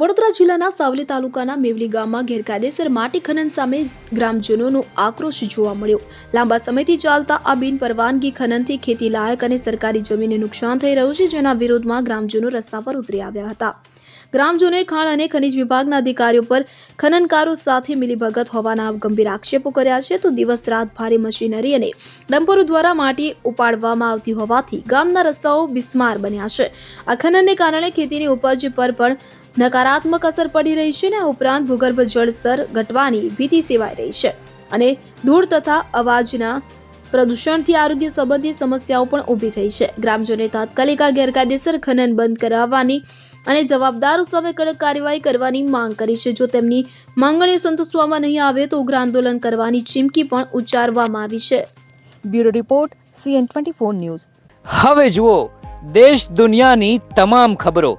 વડોદરા જિલ્લાના સાવલી તાલુકાના મેવલી ગામમાં ગેરકાયદેસર માટી ખનન સામે ગ્રામજનોનો આક્રોશ જોવા મળ્યો. લાંબા સમયથી ચાલતા આ બિન પરવાનગી ખનનથી ખેતી લાયક અને સરકારી જમીનને નુકસાન થઈ રહ્યું છે, જેના વિરોધમાં ગ્રામજનો રસ્તા પર ઉતરી આવ્યા હતા. ગ્રામજનોએ ખાણ અને ખનિજ વિભાગના અધિકારીઓ પર ખનનકારો સાથે મિલીભગત હોવાના ગંભીર આક્ષેપો કર્યા છે. તો દિવસ રાત ભારે મશીનરી અને ડમ્પરો દ્વારા માટી ઉપાડવામાં આવતી હોવાથી ગામના રસ્તાઓ બિસ્માર બન્યા છે. આ ખનનને કારણે ખેતીની ઉપજ પર પણ નકારાત્મક અસર પડી રહી છે અને આ ઉપરાંત ભૂગર્ભ જળ સ્તર ઘટવાની ભીતિ સેવાઈ રહી છે. અને ધૂળ તથા અવાજના પ્રદૂષણથી આરોગ્ય સંબંધી સમસ્યાઓ પણ ઊભી થઈ છે. ગ્રામજનોએ તાત્કાલિક આ ગેરકાયદેસર ખનન બંધ કરાવવાની અને જવાબદારો સામે કડક કાર્યવાહી કરવાની માંગ કરી છે. જો તેમની માંગણીઓ સંતોષવામાં નહીં આવે તો ઉગ્ર આંદોલન કરવાની ચીમકી પણ ઉચ્ચારવામાં આવી છે. Bureau report CN twenty four news. હવે જુઓ દેશ દુનિયાની તમામ ખબરો.